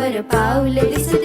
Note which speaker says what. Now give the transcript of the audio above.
Speaker 1: ఎవరు పావులెలిసు